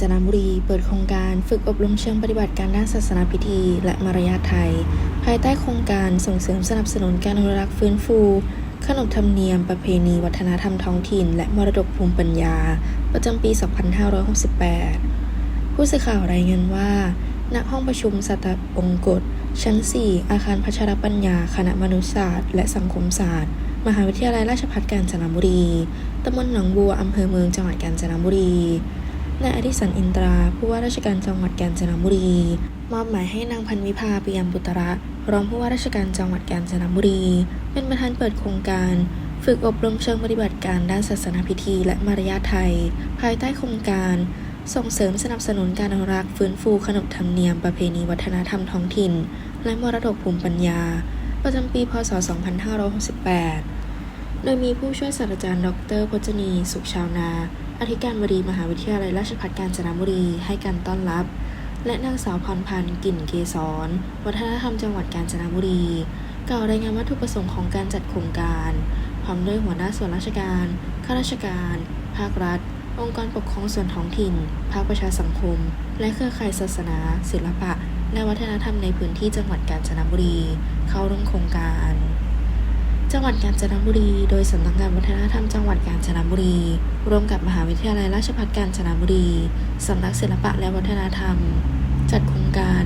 จนบุรี เปิดโครงการฝึกอบรมเชิงปฏิบัติการด้านศาสนาพิธี และมารยาทไทย ภายใต้โครงการส่งเสริมสนับสนุนการอนุรักษ์ฟื้นฟู ขนบธรรมเนียม ประเพณี วัฒนธรรมท้องถิ่น และมรดกภูมิปัญญา ประจำปี 2568 ผู้สื่อข่าวรายงานว่า ณ ห้องประชุมสัตองกฎ ชั้น 4 อาคารพัชรปัญญา คณะมนุษยศาสตร์ และสังคมศาสตร์ มหาวิทยาลัยราชภัฏกาญจนบุรี ตำบลหนองบัว อำเภอเมือง จังหวัดกาญจนบุรี นายอดิสันอินตรา ผู้ว่าราชการจังหวัดกาญจนบุรี มอบหมายให้นางพันวิภาปิยมบุตระ รองผู้ว่าราชการจังหวัดกาญจนบุรี เป็นประธานเปิดโครงการ ฝึกอบรมเชิงปฏิบัติการด้านศาสนาพิธีและมารยาทไทย ภายใต้โครงการ ส่งเสริมสนับสนุนการอนุรักษ์ฟื้นฟูขนบธรรมเนียมประเพณีวัฒนธรรมท้องถิ่น และมรดกภูมิปัญญา ประจำปีพศ 2568 โดยมีผู้ช่วยศาสตราจารย์ ดรพจนี สุขชาวนา อธิการบดีมหาวิทยาลัยราชภัฏกาญจนบุรีให้การต้อนรับ และนางสาวพรพันธ์กลิ่นเกษรวัฒนธรรมจังหวัดกาญจนบุรี กล่าวรายงานวัตถุประสงค์ของการจัดโครงการ พร้อมด้วยหัวหน้าส่วนราชการ ข้าราชการ ภาครัฐ องค์กรปกครองส่วนท้องถิ่น ภาคประชาสังคม และเครือข่ายศาสนา ศิลปะ และวัฒนธรรมในพื้นที่จังหวัดกาญจนบุรี เข้าร่วมโครงการ จังหวัดกาญจนบุรี โดยสำนักงานวัฒนธรรมจังหวัดกาญจนบุรี ร่วมกับมหาวิทยาลัยราชภัฏกาญจนบุรีสำนักศิลปะและวัฒนธรรม จัดโครงการ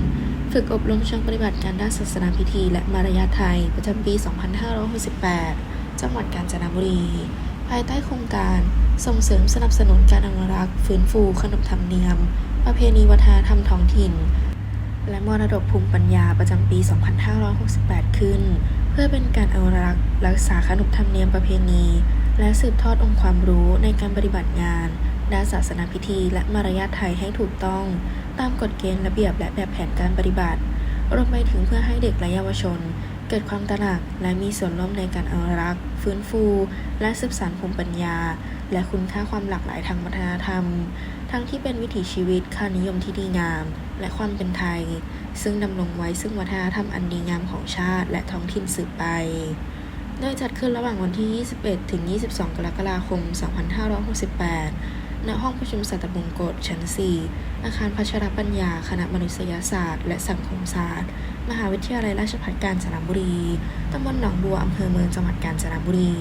ฝึกอบรมเชิงปฏิบัติการด้านศาสนาพิธี และมารยาทไทย ประจำปี 2568 จังหวัดกาญจนบุรี ภายใต้โครงการส่งเสริมสนับสนุนการอนุรักษ์ ฟื้นฟูขนบธรรมเนียม ประเพณีวัฒนธรรมท้องถิ่น และมรดกภูมิปัญญาประจำปี 2568 ขึ้น เพื่อเป็นการอนุรักษ์รักษาขนบธรรมเนียมประเพณี และสืบทอดองค์ความรู้ในการปฏิบัติงานด้านศาสนาพิธีและมารยาทไทยให้ถูกต้อง ตามกฎเกณฑ์ระเบียบและแบบแผนการปฏิบัติ รวมไปถึงเพื่อให้เด็กและเยาวชน เกิดความตระหนักและมีส่วนร่วมในการอนุรักษ์ ฟื้นฟู และสืบสานภูมิปัญญา และคุณค่าความหลากหลายทางวัฒนธรรม ทั้งที่เป็นวิถีชีวิตค่านิยมที่ดีงาม และความเป็นไทย ซึ่งดำรงไว้ซึ่งวัฒนธรรมอันดีงามของชาติ และท้องถิ่นสืบไปโดยจัดขึ้นระหว่างวันที่ 21 ถึง 22 กรกฎาคม 2568 ณห้องประชุมสัตบงกฎชั้น 4 อาคารพัชรปัญญา คณะมนุษยศาสตร์ และสังคมศาสตร์ มหาวิทยาลัยราชภัฏกาญจนบุรี ตำบลหนองบัว อำเภอเมือง จังหวัดกาญจนบุรี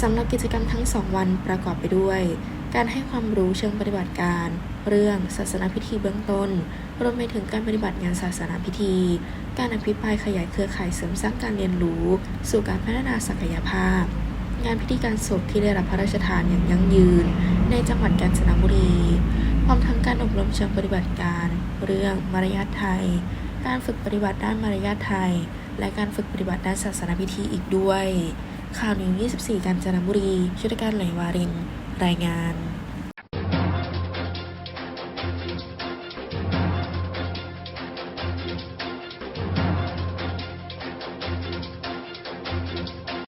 สำหรับกิจกรรมทั้ง 2 วันประกอบไปด้วย การให้ความรู้เชิงปฏิบัติการ เรื่องศาสนาพิธีเบื้องต้น รวมไปถึงการปฏิบัติงานศาสนาพิธี การอภิปรายขยายเครือข่ายเสริมสร้างการเรียนรู้ สู่การพัฒนาศักยภาพ งานพิธีการศพที่ได้รับพระราชทานอย่างยั่งยืน ในจังหวัดกาญจนบุรี พร้อมทั้งการอบรมเชิงปฏิบัติการ เรื่องมารยาทไทย การฝึกปฏิบัติด้านมารยาทไทย และการฝึกปฏิบัติด้านศาสนาพิธีอีกด้วย ข่าวนิว24กาญจนบุรีชุดการไหลวาริน รายงาน